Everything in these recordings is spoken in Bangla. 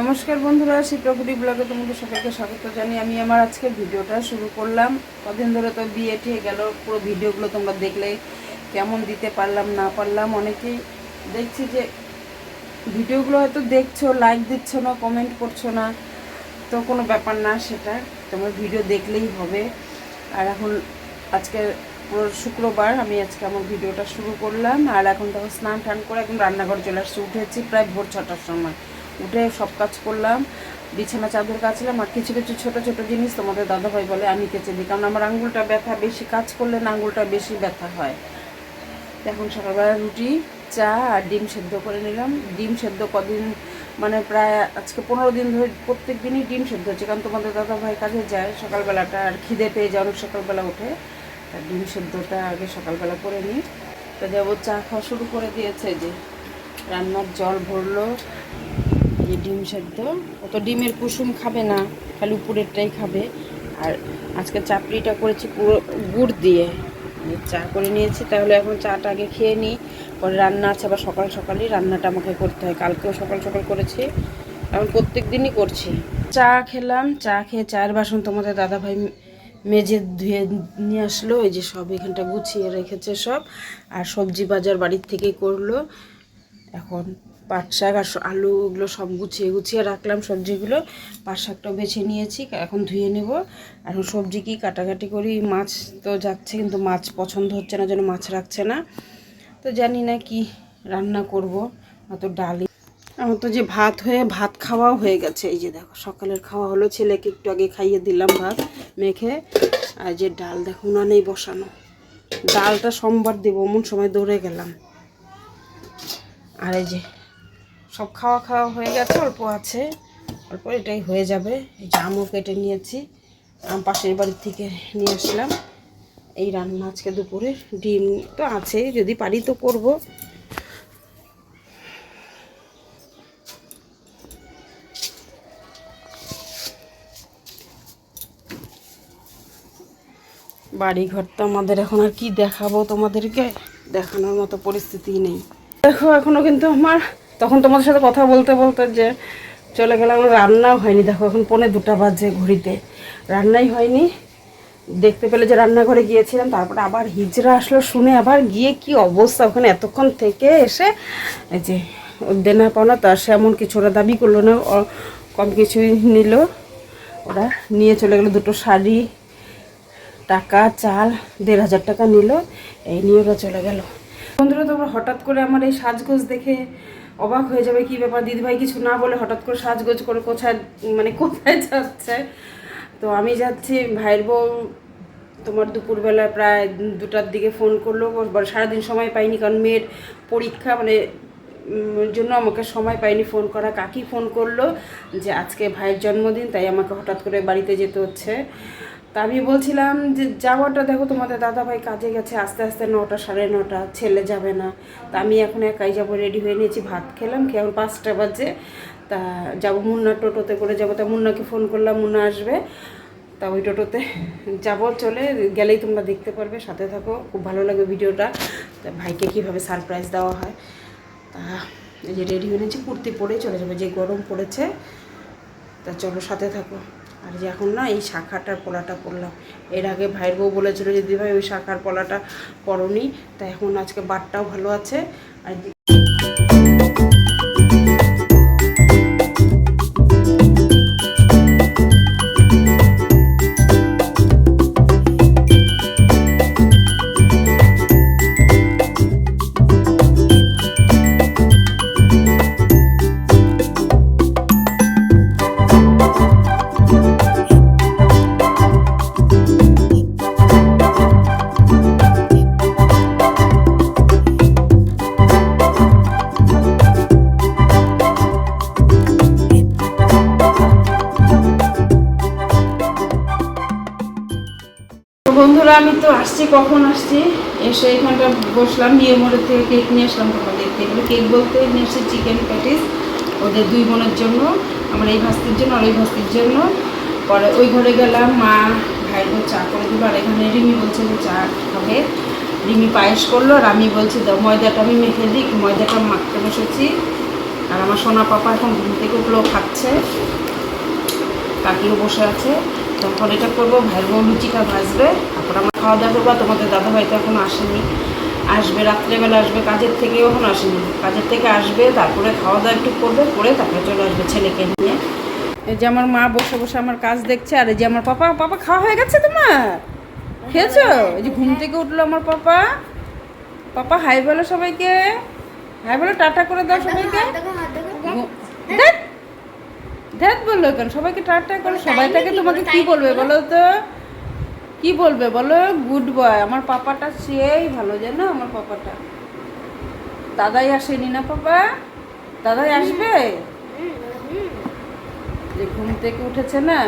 নমস্কার বন্ধুরা শিপ্রকুটি ব্লগে তোমাদের সবাইকে স্বাগত জানি আমি আমার আজকে ভিডিওটা শুরু করলাম। কদিন ধরে তো বিয়ে ঠিক গেল, পুরো ভিডিওগুলো তোমরা দেখলে কেমন দিতে পারলাম, না পারলাম। অনেকেই দেখছি যে ভিডিওগুলো হয়তো দেখছ লাইক দিচ্ছ না কমেন্ট করছ না, তো কোনো ব্যাপার না, সেটা তোমার ভিডিও দেখলেই হবে। আর এখন আজকে পুরো শুক্রবার, আমি আজকে আমার ভিডিওটা শুরু করলাম। আর এখন তখন স্নান টান করে এখন রান্নাঘর চলে আসছি, উঠেছি প্রায় ভোর ছটার সময়। উঠে সব কাজ করলাম, বিছানা চাদর কাচলাম, আর কিছু কিছু ছোট ছোট জিনিস তোমাদের দাদাভাই বলে আমি কেচে দিই, কারণ আমার আঙুলটা ব্যথা বেশি, কাজ করলে না আঙুলটা বেশি ব্যথা হয়। এখন সকালবেলা রুটি, চা আর ডিম সেদ্ধ করে নিলাম। ডিম সেদ্ধ কদিন মানে প্রায় আজকে পনেরো দিন ধরে প্রত্যেক দিনই ডিম সেদ্ধ হচ্ছে, কারণ তোমাদের দাদা ভাই কাজে যায়, সকালবেলাটা আর খিদে পেয়ে যায়, অনেক সকালবেলা উঠে। তা ডিম সেদ্ধটা আগে সকালবেলা করে নিই। তো যাব চা খাওয়া শুরু করে দিয়েছে যে, রান্নার জল ভরলো এই ডিম সেদ্ধ, ও তো ডিমের কুসুম খাবে না, খালি উপরেরটাই খাবে। আর আজকে চাপড়িটা করেছি পুরো গুড় দিয়ে। চা করে নিয়েছি, তাহলে এখন চাটা আগে খেয়ে নিই। পরে রান্না আছে, আবার সকাল সকালই রান্নাটা আমাকে করতে হয়। কালকেও সকাল সকাল করেছি, এখন প্রত্যেক দিনই করছি। চা খেলাম, চা খেয়ে চায়ের বাসন তোমাদের দাদাভাই মেজে ধুয়ে নিয়ে আসলো। এই যে সব এখানটা গুছিয়ে রেখেছে সব। আর সবজি বাজার বাড়ির থেকেই করল। এখন পাট শাক আর আলু ওগুলো সব গুছিয়ে গুছিয়ে রাখলাম, সবজিগুলো। পাট শাকটাও বেছে নিয়েছি এখন ধুয়ে নেব। এখন সবজি কি কাটাকাটি করি, মাছ তো যাচ্ছে, কিন্তু মাছ পছন্দ হচ্ছে না, যেন মাছ রাখছে না। তো জানি না কি রান্না করব অত ডালি। আমার তো যে ভাত হয়ে, ভাত খাওয়াও হয়ে গেছে, এই যে দেখো, সকালের খাওয়া হলো, ছেলেকে একটু আগে খাইয়ে দিলাম ভাত, মেখে। আর যে ডাল, দেখো, উনানেই বসানো। ডালটা সোমবার দেবো এমন সময় দৌড়ে গেলাম। আর এই যে সব খাওয়া খাওয়া হয়ে গেছে, অল্প আছে। অল্প এটাই হয়ে যাবে। এই যে আমও কেটে নিয়েছি। আম পাশের বাড়ির থেকে নিয়ে আসলাম। এই রান্না আজকে দুপুরে। ডিম তো আছে যদি পারি তো করব। বাড়ি ঘর তো আমাদের এখন আর কি দেখাবো তোমাদেরকে? দেখানোর মতো পরিস্থিতি নেই। দেখো, এখনও কিন্তু আমার তখন তোমাদের সাথে কথা বলতে বলতে যে চলে গেলাম রান্নাও হয়নি। দেখো, এখন পৌনে দুটা বাজে ঘড়িতে। রান্নাই হয়নি। দেখতে পেলে যে রান্নাঘরে গিয়েছিলাম, তারপরে আবার হিজড়া আসলো শুনে আবার গিয়ে কি অবস্থা? ওখানে এতক্ষণ থেকে এসে এই যে দেনা পাওনা, তার সে এমন কিছু ওরা দাবি করল না কম কিছুই নিল। ওরা নিয়ে চলে গেলো দুটো শাড়ি, টাকা, চাল, দেড় হাজার টাকা নিল। এই নিয়ে ওরা চলে গেল। বন্ধুরা, তোমরা হঠাৎ করে আমার এই সাজগোজ দেখে অবাক হয়ে যাবে কি ব্যাপার? দিদিভাই কিছু না বলে হঠাৎ করে সাজগোজ করে কোথায় মানে কোথায় যাচ্ছে? তো আমি যাচ্ছি, ভাইয়ের বউ তোমার দুপুরবেলা প্রায় দুটার দিকে ফোন করল সারাদিন সময় পাইনি কারণ মেয়ের পরীক্ষা মানে জন্য আমাকে সময় পাইনি ফোন করা। কাকি ফোন করল যে আজকে ভাইয়ের জন্মদিন, তাই আমাকে হঠাৎ করে বাড়িতে যেতে হচ্ছে। তা আমি বলছিলাম যে যাওয়াটা দেখো, তোমাদের দাদা ভাই কাজে গেছে, আস্তে আস্তে নটা, সাড়ে নটা, ছেলে যাবে না। তা আমি এখন একাই যাব রেডি হয়ে নিয়েছি, ভাত খেলাম, খেয়ে এখন পাঁচটা বাজে। তা যাব মুন্না টোটোতে করে যাব, তা মুন্নাকে ফোন করলাম, মুন্না আসবে। তা ওই টোটোতে যাব, চলে গেলেই তোমরা দেখতে পারবে, সাথে থাকো, খুব ভালো লাগবে ভিডিওটা। তা ভাইকে কীভাবে সারপ্রাইজ দেওয়া হয়। তা এই যে রেডি হয়ে নিয়েছি, কুর্তি পরেই চলে যাবে, যে গরম পড়েছে। তা চলো, সাথে থাকো। আর যে এখন না এই শাখাটার পলাটা পরলাম এর আগে ভাইয়ের বউ বলেছিল যে, দিদি ভাই, ওই শাখার পলাটা পরনি তা এখন আজকে বারটাও ভালো আছে। আর আমি তো আসছি, কখন আসছি? এসে এখানটা বসলাম, নিয়ে মোড়ের থেকে কেক নিয়ে আসলাম তোমাদের এগুলো কেক বলতে নিয়ে এসেছি চিকেন প্যাটিস ওদের দুই বোনের জন্য, আমার এই ভাস্তির জন্য আর ওই ভাস্তির জন্য। পরে ওই ঘরে গেলাম, মা ভাইয়ের চা করে দিল, আর এখানে রিমি বলছে যে চা খাবে। রিমি পায়েস করল, আর আমি বলছি, দাও, ময়দাটা আমি মেখে দিই, ময়দাটা মাখতে বসেছি। আর আমার সোনা পাপা এখন ঘুম থেকে উঠল, খাচ্ছে। কাকিও বসে আছে। তখন এটা করব, ভাইয়ের বউ লুচিটা ভাজবে, তারপর আমরা খাওয়া দাওয়া করব তোমাদের দাদা ভাই তো এখন আসেনি। আসবে, রাত্রেবেলা আসবে, কাজের থেকে এখন আসেনি। কাজের থেকে আসবে, তারপরে খাওয়া দাওয়া একটু করবে, করে তারপরে চলে আসবে ছেলেকে নিয়ে। এই যে আমার মা বসে বসে আমার কাজ দেখছে, আর এই যে আমার পাপা পাপা খাওয়া হয়ে গেছে তোমার? খেয়েছো? এই যে ঘুম থেকে উঠল আমার পাপা। পাপা, হাই বলো সবাইকে। হাই বলো, টাটা করে দাও সবাইকে। বলল কেন সবাইকে টাটা করো সবাই তাকে তোমাকে কি বলবে বলো তো? কি বলবে বলো? গুড বয় আমার পাপাটা সেই ভালো জানো আমার পাপাটা। দাদাই আসেনি না পাপা? দাদাই আসবে? যে ঘুম থেকে উঠেছে না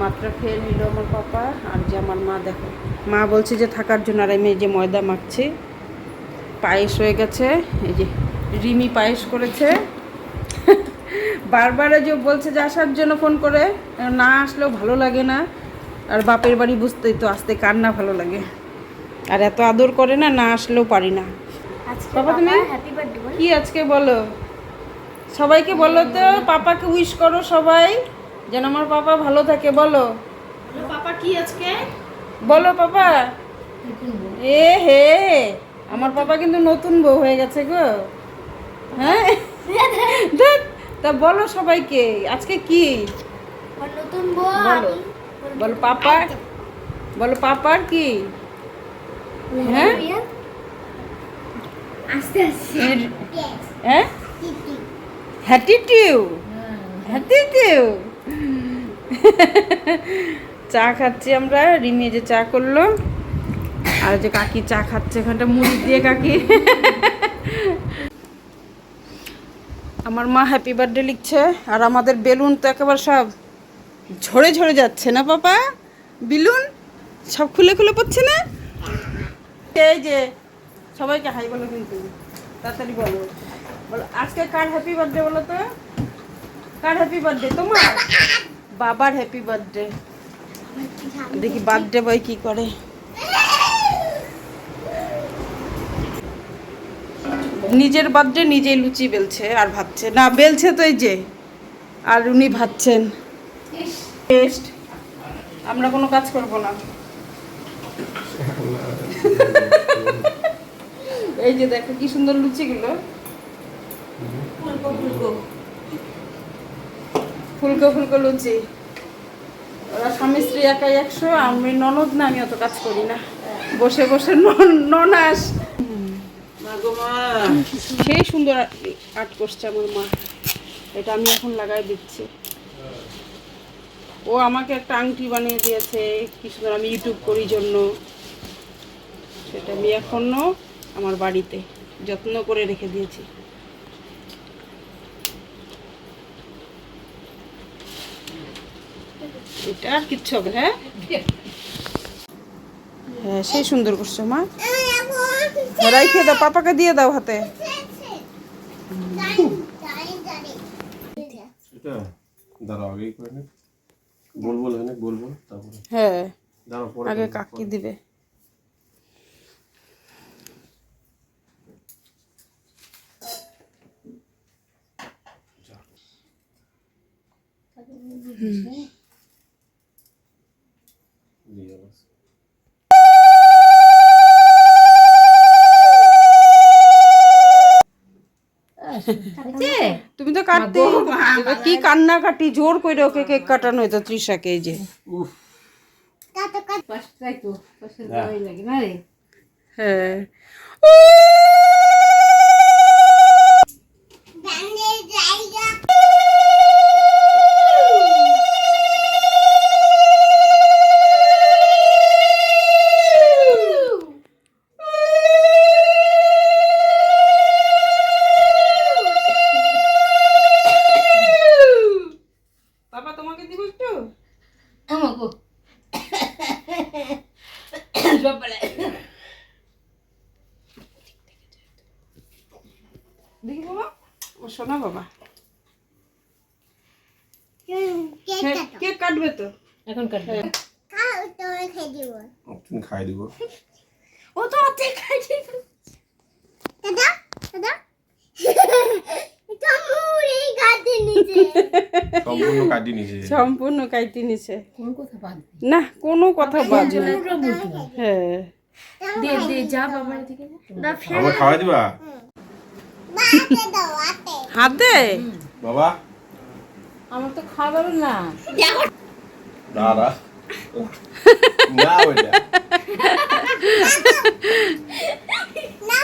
মাত্র খেয়ে নিল আমার পাপা। আর যে আমার মা দেখো মা বলছে যে থাকার জন্য আর আমি এই যে ময়দা মাখছি। পায়েস হয়ে গেছে এই যে রিমি পায়েস করেছে। বারবার যে বলছে যে আসার জন্য ফোন করে না আসলেও ভালো লাগে না। আর বাপের বাড়ি বুঝতেই তো আসতে কার না ভালো লাগে। আর এত আদর করে না না আসলেও পারি না। বাবা তুমি? হ্যাপি বার্থডে বল। কি আজকে বলো? সবাইকে বলো তো পাপাকে উইশ করো সবাই যেন আমার পাপা ভালো থাকে বলো পাপা কি আজকে? বলো পাপা। এ হে আমার পাপা কিন্তু নতুন বউ হয়ে গেছে গো। হ্যাঁ? তা বলো সবাইকে আজকে কি? নতুন বলো। বলো পাপা বলো পাপার কি? হ্যাঁ? হ্যাঁ? হ্যাটিটিউ হ্যাটিটিউ চা খাচ্ছি আমরা রিমি যে চা করল। আর যে কাকি চা খাচ্ছে এখানটা মুড়ি দিয়ে কাকি। আমার মা হ্যাপি বার্থডে লিখছে, আর আমাদের বেলুন তো একেবারে সব ঝরে ঝরে যাচ্ছে না পাপা? বেলুন? সব খুলে খুলে পড়ছে না? এই যে, সবাইকে হাই বলো কিন্তু, তাড়াতাড়ি বলো। বলো, আজকে কার হ্যাপি বার্থডে বলো তো? কার হ্যাপি বার্থডে তোমার? বাবার হ্যাপি বার্থডে দেখি বার্থডে বয় কি করে। নিজের বার্থডে নিজেই লুচি বেলছে আর ভাবছে, না, বেলছে তো এই যে, আর উনি ভাবছেন আমরা কোনো কাজ করব না। এই যে দেখো কি সুন্দর লুচিগুলো। ফুলকো ফুলকো লুচি। ওরা স্বামী স্ত্রী একাই একশো, আমি ননদ না, আমি অত কাজ করি না। বসে বসে নন- ননাস সেই সুন্দর আর্ট করছে আমার মা। এটা আমি এখন লাগাই দিচ্ছি। ও আমাকে একটা আংটি বানিয়ে দিয়েছে, কি সুন্দর আমি ইউটিউব করি জন্য। সেটা আমি এখনও আমার বাড়িতে যত্ন করে রেখে দিয়েছি। এটা আর কিচ্ছু হবে হ্যাঁ? হ্যাঁ সেই সুন্দর করছ মা। রাইখে দাও পাপাকে দিয়ে দাও হাতে। হয় হ্যাঁ আগে কাকি দিবে। দিয়ে বাস। তুমি তো কাটতে কি কান্না কাটি জোর করে ওকে কেক কাটানো হইতো ত্রিশাকে এই যে। হ্যাঁ। বাবা ও শোনা বাবা। হ্যাঁ, কেক কাটবে তো? এখন কাটবে। খাই দিব। ও তো অর্ধেক খাইছে দাদা দাদা। সম্পূর্ণ কাইটি নিছে। কোন কথা বাদ না কোনো কথা বাদ হ্যাঁ। দে দে যা বাবার দিকে। আমার খাওয়াই দিবা? হাতে? বাবা। আমার তো খাবার দাঁড়া। ওইটা না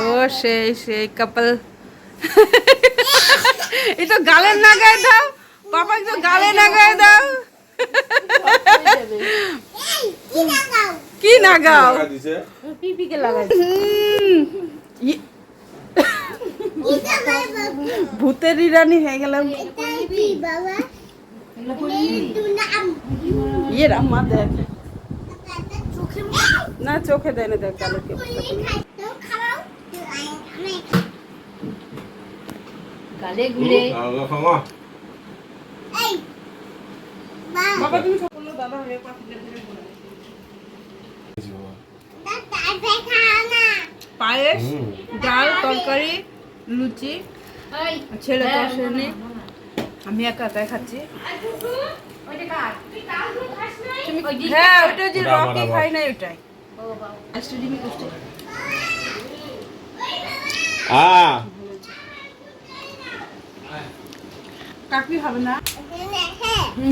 ও সেই সেই কাপল এই তো গালে নাগায় দাও। পাপা তো গালে নাগায় দাও। কি নাগাও? পিপিকে লাগাই ভূতের রানী হয়ে গেলাম। ইয়ে রাম্মা দেখ। না, চোখে দেয় না দেখ কি অবস্থা করে। গালে বাবা তুমি দাদা হয়ে ধরে বলে। পায়েস ডাল তরকারি লুচি ছেলে তো আসেনি আমি একা একাই খাচ্ছি। তুমি হ্যাঁ ওটা যে রকি খাই না ওটাই। আ কাকি হবে না?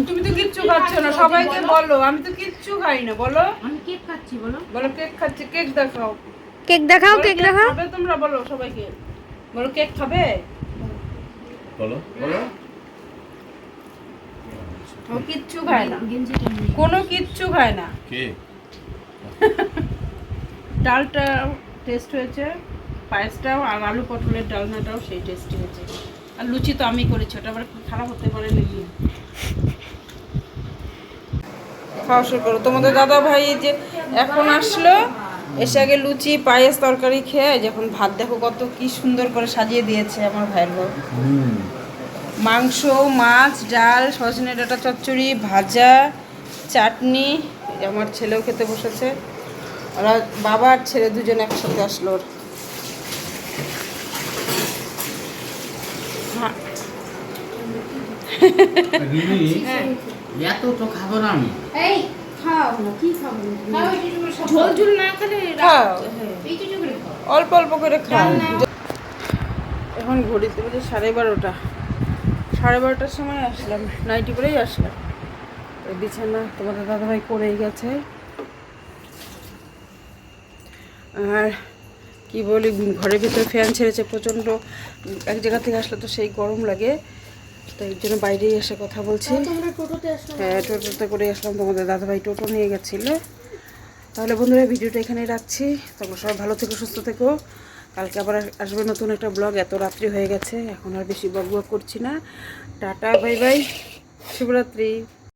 তুমি তো কিচ্ছু খাচ্ছ না সবাইকে বলো আমি তো কিচ্ছু খাই না বলো। আমি কেক খাচ্ছি বলো। বলো কেক খাচ্ছি কেক দেখাও। কেক দেখাও কেক খাবে তোমরা বলো সবাইকে। বলো কেক খাবে? বলো বলো। ও কিচ্ছু খায় না। কোনো কিচ্ছু খায় না। কে? ডালটা টেস্ট হয়েছে পায়েসটাও আর আলু পটলের ডালনাটাও সেই টেস্টি হয়েছে। আর লুচি তো আমি করেছি ওটা আবার খারাপ হতে পারে নাকি? খাওয়া শুরু করো। তোমাদের দাদা ভাই যে এখন আসলো এসে আগে লুচি পায়েস তরকারি খেয়ে যখন ভাত দেখো কত কি সুন্দর করে সাজিয়ে দিয়েছে আমার ভাইয়ের বউ। মাংস মাছ ডাল সজনে ডাঁটা চচ্চড়ি ভাজা চাটনি আমার ছেলেও খেতে বসেছে। ওরা বাবা আর ছেলে দুজন একসাথে আসলো ওর হ্যাঁ, এত তো খাব না আমি। এই খাও। না কি খাব? ঝোল ঝোল না খেলে খাও। এইটুকু করে খাও। অল্প অল্প করে খাও। এখন ঘড়িতে বলছে সাড়ে বারোটা। সাড়ে বারোটার সময় আসলাম। নাইটি করেই আসলাম। ওই বিছানা তোমাদের দাদাভাই করেই গেছে। আর কি বলি ঘরের ভিতরে ফ্যান ছেড়েছে প্রচণ্ড। এক জায়গা থেকে আসলে তো সেই গরম লাগে। তো এই জন্য বাইরেই এসে কথা বলছি। হ্যাঁ টোটোতে করে আসলাম তোমাদের দাদাভাই টোটো নিয়ে গেছিল। তাহলে বন্ধুরা ভিডিওটা এখানেই রাখছি। তোমরা সবাই ভালো থেকো সুস্থ থেকো। কালকে আবার আসবে নতুন একটা ব্লগ এত রাত্রি হয়ে গেছে। এখন আর বেশি বক ব্লগ করছি না। টাটা বাই বাই। শুভরাত্রি।